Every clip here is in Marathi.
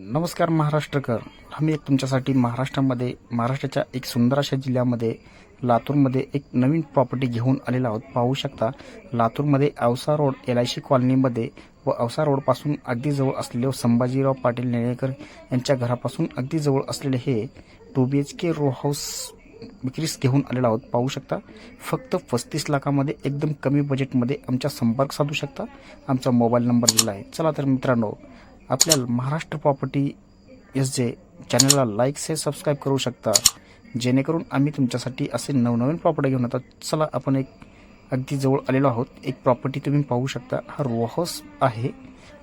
नमस्कार महाराष्ट्रकर. आम्ही एक तुमच्यासाठी महाराष्ट्रामध्ये महाराष्ट्राच्या एक सुंदर अशा जिल्ह्यामध्ये लातूरमध्ये एक नवीन प्रॉपर्टी घेऊन आलेलो आहोत. पाहू शकता लातूरमध्ये Ausa road L I C कॉलनीमध्ये व औसा रोडपासून अगदी जवळ असलेले संभाजीराव पाटील नेणेकर यांच्या घरापासून अगदी जवळ असलेले हे two B H K row house विक्रीस घेऊन आलेलो आहोत. पाहू शकता फक्त पस्तीस लाखामध्ये एकदम कमी बजेटमध्ये आमच्या संपर्क साधू शकता. आमचा मोबाईल नंबर दिला आहे. चला तर मित्रांनो आपल्या महाराष्ट्र प्रॉपर्टी एस जे चॅनलला लाईक से सबस्क्राईब करू शकता. जेणेकरून आम्ही तुमच्यासाठी असे नवनवीन प्रॉपर्टी घेऊन येतात. चला आपण एक अगदी जवळ आलेलो आहोत. एक प्रॉपर्टी तुम्ही पाहू शकता. हा रो हाऊस आहे.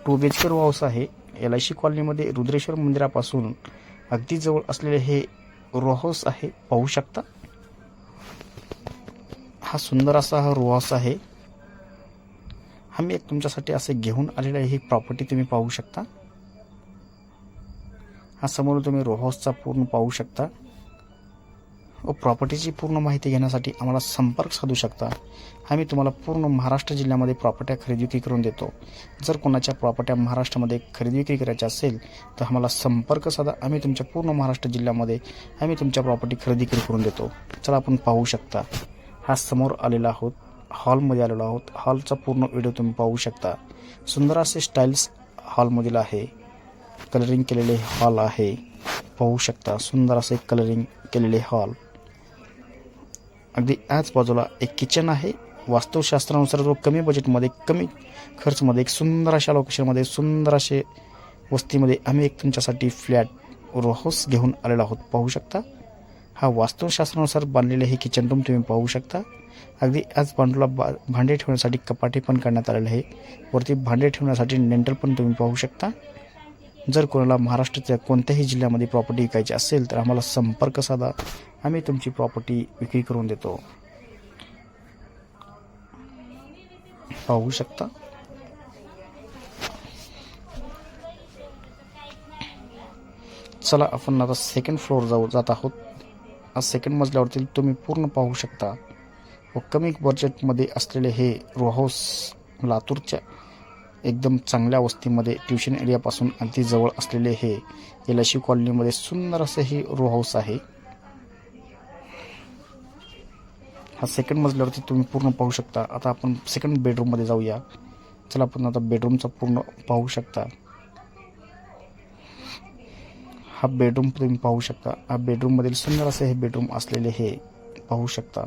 Two B H K row house आहे एल आय सी कॉलनीमध्ये रुद्रेश्वर मंदिरापासून अगदी जवळ असलेले हे रो हाऊस आहे. पाहू शकता. हा सुंदर असा हा रो हाऊस आहे. आम्ही एक तुमच्यासाठी असे घेऊन आलेले ही प्रॉपर्टी तुम्ही पाहू शकता. हा समोर तुम्ही रो हाऊसचा पूर्ण पाहू शकता. व प्रॉपर्टीची पूर्ण माहिती घेण्यासाठी आम्हाला संपर्क साधू शकता. आम्ही तुम्हाला पूर्ण महाराष्ट्र जिल्ह्यामध्ये प्रॉपर्ट्या खरेदी विक्री करून देतो. जर कोणाच्या प्रॉपर्ट्या महाराष्ट्रामध्ये खरेदी विक्री करायच्या असेल तर आम्हाला संपर्क साधा. आम्ही तुमच्या पूर्ण महाराष्ट्र जिल्ह्यामध्ये आम्ही तुमच्या प्रॉपर्टी खरेदी विक्री करून देतो. चला आपण पाहू शकता. हा समोर आलेला आहोत. हॉलमध्ये आलेलो आहोत. हॉलचा पूर्ण व्हिडिओ तुम्ही पाहू शकता. सुंदर असे स्टाईल्स हॉलमधील आहे. कलरिंग केलेले हॉल आहे. पाहू शकता सुंदर असे कलरिंग केलेले हॉल. अगदी याच बाजूला एक किचन आहे. वास्तुशास्त्रानुसार जो कमी बजेटमध्ये कमी खर्चमध्ये एक सुंदर अशा लोकेशनमध्ये सुंदर असे वस्तीमध्ये आम्ही एक तुमच्यासाठी फ्लॅट रो हाऊस घेऊन आलेलो आहोत. पाहू शकता? हा वास्तुशास्त्रानुसार बांधलेले हे किचन रूम तुम्ही पाहू शकता. अगदी आज बांधूला बा भांडे ठेवण्यासाठी कपाटे पण करण्यात आलेले आहे. वरती भांडे ठेवण्यासाठी नेंटल पण तुम्ही पाहू शकता. जर कोणाला महाराष्ट्राच्या कोणत्याही जिल्ह्यामध्ये प्रॉपर्टी विकायची असेल तर आम्हाला संपर्क साधा. आम्ही तुमची प्रॉपर्टी विक्री करून देतो. पाहू शकता. चला आपण आता सेकंड फ्लोअर जाऊ जात आहोत. आज सेकंड मजल्यावरती तुम्ही पूर्ण पाहू शकता. व कमी बजेटमध्ये असलेले हे रो हाऊस लातूरच्या एकदम चांगल्या वस्तीमध्ये ट्युशन एरियापासून अगदी जवळ असलेले हे एल आय कॉलनीमध्ये सुंदर असं हे रो हाऊस आहे. हा सेकंड मजल्यावरती तुम्ही पूर्ण पाहू शकता. आता आपण सेकंड बेडरूममध्ये जाऊया. चला आपण आता बेडरूमचा पूर्ण पाहू शकता. हा बेडरूम तुम्ही पाहू शकता. हा बेडरूममधील सुंदर असे हे बेडरूम असलेले हे पाहू शकता.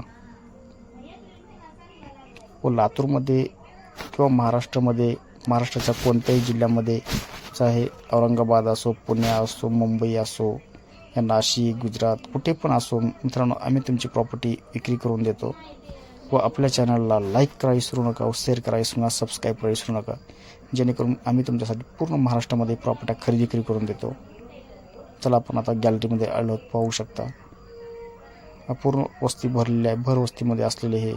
व लातूरमध्ये किंवा महाराष्ट्रामध्ये महाराष्ट्राच्या कोणत्याही जिल्ह्यामध्ये चाहे औरंगाबाद असो पुणे असो मुंबई असो या नाशिक गुजरात कुठे पण असो मित्रांनो आम्ही तुमची प्रॉपर्टी विक्री करून देतो. व आपल्या चॅनलला लाईक करा विसरू नका व शेअर करा विसरू नका सबस्क्राईब करा विसरू नका. जेणेकरून आम्ही तुमच्यासाठी पूर्ण महाराष्ट्रामध्ये प्रॉपर्ट्या खरेदी विक्री करून देतो. चला आपण आता गॅलरीमध्ये आलो पाहू शकता. पूर्ण वस्ती भरलेली आहे भर वस्तीमध्ये असलेले हे